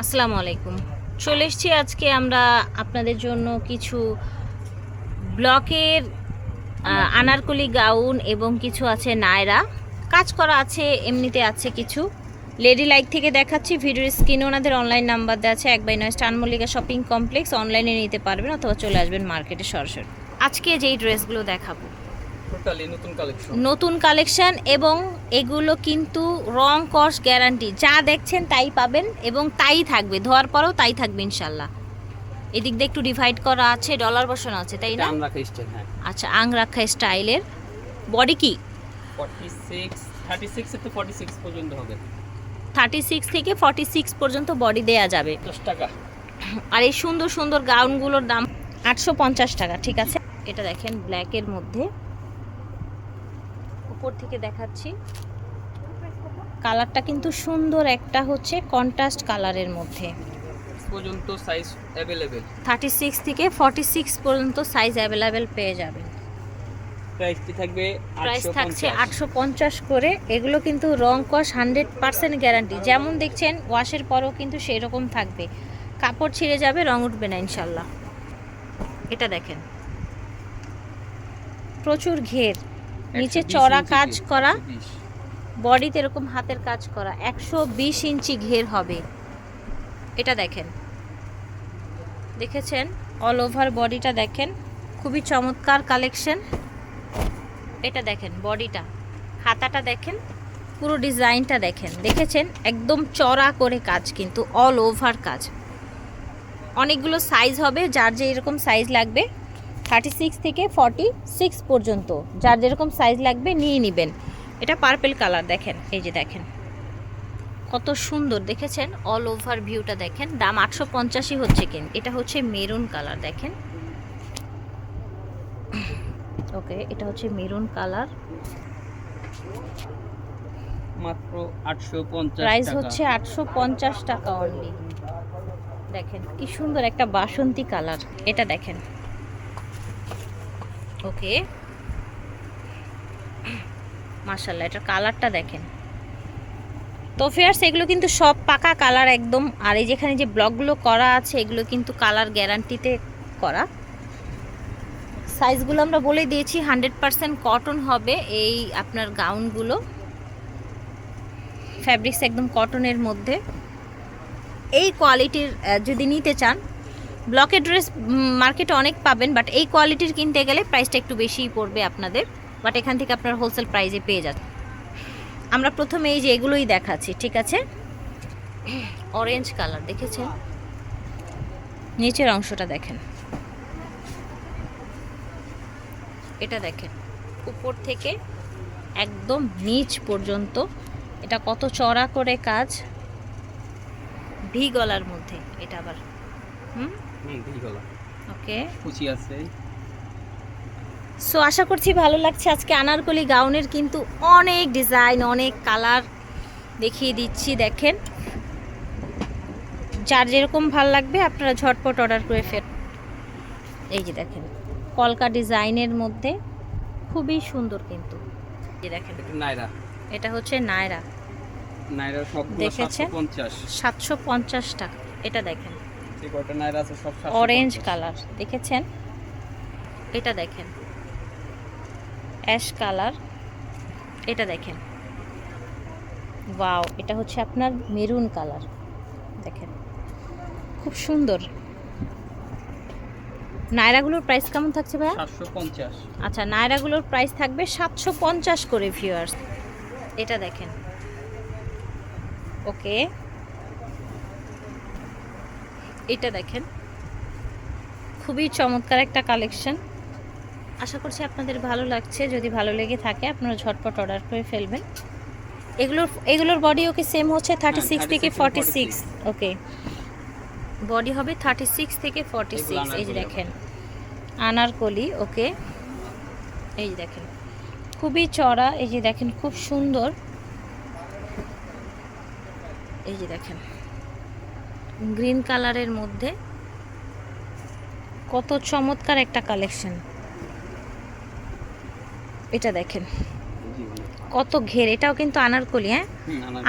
আসসালামু আলাইকুম। চলে এসেছি আজকে আমরা আপনাদের জন্য কিছু ব্লকের আনারকলি গাউন এবং কিছু আছে নায়রা। কাজ করা আছে এমনিতে আছে কিছু। লেডি লাইক থেকে দেখাচ্ছি ভিডিওর স্ক্রিনে ওনাদের অনলাইন নাম্বার দেওয়া আছে এক বাই নয় স্টান মল্লিকা শপিং কমপ্লেক্স অনলাইনে নিতে পারবেন অথবা চলে আসবেন মার্কেটে সরাসরি। আজকে যেই ড্রেসগুলো দেখাবো নতুন কালেকশন এবং এগুলো কিন্তু রং কস গ্যারান্টি যা দেখছেন তাই পাবেন এবং তাই থাকবে। ধোয়ার পরেও তাই থাকবে ইনশাল্লাহ। এদিক দিয়ে একটু ডিভাইড করা আছে ডলার বসানো আছে তাই না? হ্যাঁ। আচ্ছা আংরাখা স্টাইলের। বডি কি? 46 36 থেকে 46 পর্যন্ত হবে। থার্টি সিক্স থেকে ফর্টি সিক্স পর্যন্ত বডি দেয়া যাবে। 10 টাকা। আর এই সুন্দর সুন্দর গাউনগুলোর দাম আটশো পঞ্চাশ টাকা ঠিক আছে? এটা দেখেন ব্ল্যাকের মধ্যে। উপর থেকে দেখাচ্ছি। কালারটা কিন্তু সুন্দর একটা হচ্ছে কন্ট্রাস্ট কালারের মধ্যে। পর্যন্ত সাইজ অ্যাভেলেবেল 36 থেকে 46 পর্যন্ত সাইজ অ্যাভেলেবেল পেয়ে যাবে প্রাইসটি থাকবে? প্রাইস থাকছে 850 করে। এগুলো কিন্তু রং কস 100% গ্যারান্টি যেমন দেখছেন ওয়াশের পরও কিন্তু সেই রকম থাকবে। কাপড় ছিঁড়ে যাবে রং উঠবে না ইনশাল্লাহ। এটা দেখেন। প্রচুর ঘের। নিচে চড়া কাজ করা বডিতে এরকম হাতের কাজ করা একশো বিশ ইঞ্চি ঘের হবে। এটা দেখেন। দেখেছেন? অল ওভার বডিটা দেখেন। খুবই চমৎকার কালেকশন এটা দেখেন বডিটা। হাতাটা দেখেন পুরো ডিজাইনটা দেখেন। দেখেছেন? একদম চড়া করে কাজ কিন্তু অল ওভার কাজ। অনেকগুলো সাইজ হবে যার যে এরকম সাইজ লাগবে থার্টি সিক্স থেকে ফর্টি সিক্স পর্যন্ত। যার যেরকম সাইজ লাগবে নিয়ে নেবেন। এটা পার্পেল কালার দেখেন এই যে দেখেন। কত সুন্দর দেখেছেন? অল ওভার ভিউটা দেখেন। দাম আটশো পঞ্চাশই হচ্ছে কেন এটা হচ্ছে মেরুন কালার দেখেন। ওকে এটা হচ্ছে মেরুন কালার মাত্র 850 প্রাইস হচ্ছে আটশো পঞ্চাশ টাকা অনলি দেখেন কি সুন্দর একটা বাসন্তী কালার এটা দেখেন। ওকে। মাশাল্লাহ এটার কালারটা দেখেন। তো ফেয়ার্স, এগুলো কিন্তু সব পাকা কালার একদম। আর এই যেখানে যে ব্লকগুলো করা আছে, এগুলো কিন্তু কালার গ্যারান্টিতে করা। সাইজগুলো আমরা বলে দিয়েছি, হান্ড্রেড পারসেন্ট কটন হবে এই আপনার গাউনগুলো। ফ্যাব্রিক্স একদম কটনের মধ্যে। এই কোয়ালিটির যদি নিতে চান ব্লকের ড্রেস মার্কেটে অনেক পাবেন বাট এই কোয়ালিটির কিনতে গেলে প্রাইসটা একটু বেশিই পড়বে আপনাদের। বাট এখান থেকে আপনার হোলসেল প্রাইসে পেয়ে যাচ্ছে আমরা প্রথমে এই যে এগুলোই দেখাচ্ছি, ঠিক আছে? অরেঞ্জ কালার দেখেছেন? নিচের অংশটা দেখেন। এটা দেখেন, উপর থেকে একদম নিচ পর্যন্ত। এটা কত চড়া করে কাজ? ভি গলার মধ্যে, এটা আবার। হুম? হুম ওকে। খুশি আছে। সো আশা করছি ভালো লাগছে আজকে আনারকলি গাউনের কিন্তু অনেক ডিজাইন অনেক কালার দেখিয়ে দিচ্ছি দেখেন। যার যেরকম ভালো লাগবে আপনারা ঝটপট অর্ডার করে ফের এই যে দেখেন কলকা ডিজাইনের মধ্যে খুবই সুন্দর কিন্তু। এই দেখেন। নাইরা। এটা হচ্ছে নায়রা নাইরা সবগুলো দেখেছেন? সাতশো পঞ্চাশ টাকা। এটা দেখেন। যে কয়টা নাইরা আছে সব 750 অরেঞ্জ কালার দেখেছেন? এটা দেখেন। অ্যাশ কালার এটা দেখেন। ওয়াও এটা হচ্ছে আপনার মেরুন কালার দেখেন। খুব সুন্দর। নায়রাগুলোর প্রাইস কেমন থাকছে 750 আচ্ছা নায়রাগুলোর প্রাইস থাকবে সাতশো পঞ্চাশ করে ভিউয়ার্স এটা দেখেন। ওকে এটা দেখেন। খুবই চমৎকার একটা কালেকশন। আশা করছি আপনাদের ভালো লাগছে। যদি ভালো লেগে থাকে আপনারা ঝটপট অর্ডার করে ফেলবেন। এগুলোর এগুলোর বডি ওকে সেম হচ্ছে? থার্টি সিক্স থেকে ফর্টি সিক্স ওকে বডি হবে থার্টি সিক্স থেকে ফর্টি সিক্স এই যে দেখেন। আনারকলি ওকে এই যে দেখেন। খুবই চড়া এই যে দেখেন খুব সুন্দর। এই যে দেখেন। গ্রিন কালারের মধ্যে কত চমৎকার একটা কালেকশন। এটা দেখেন। কত ঘের এটাও কিন্তু আনারকলি হ্যাঁ?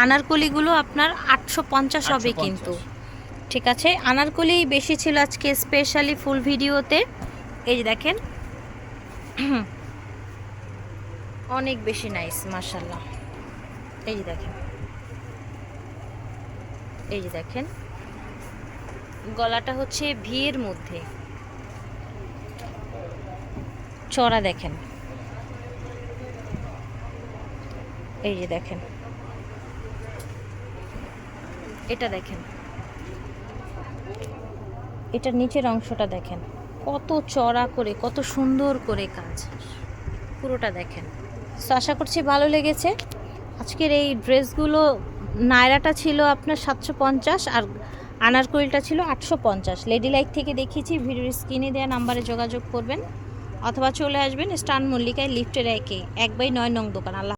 আনারকলিগুলো আপনার আটশো পঞ্চাশ হবে 850 কিন্তু। ঠিক আছে আনারকলি বেশি ছিল আজকে স্পেশালি ফুল ভিডিওতে এই দেখেন। অনেক বেশি নাইস মার্শাল্লাহ এই দেখেন। এই দেখেন। গলাটা হচ্ছে ভিয়ের মধ্যে। চড়া দেখেন। এই যে দেখেন। এটা দেখেন। এটার নিচের অংশটা দেখেন। কত চড়া করে, কত সুন্দর করে কাজ। পুরোটা দেখেন। তো আশা করছি ভালো লেগেছে। আজকের এই ড্রেসগুলো, নায়রাটা ছিল আপনার সাতশো পঞ্চাশ আর আনারকলিটা ছিল আটশো পঞ্চাশ। লেডি লাইক থেকে দেখিয়েছি, ভিডিওর স্ক্রিনে দেওয়া নাম্বারে যোগাযোগ করবেন, অথবা চলে আসবেন স্টান মল্লিকায় লিফটের একে, এক বাই নয় নং দোকান। আল্লাহ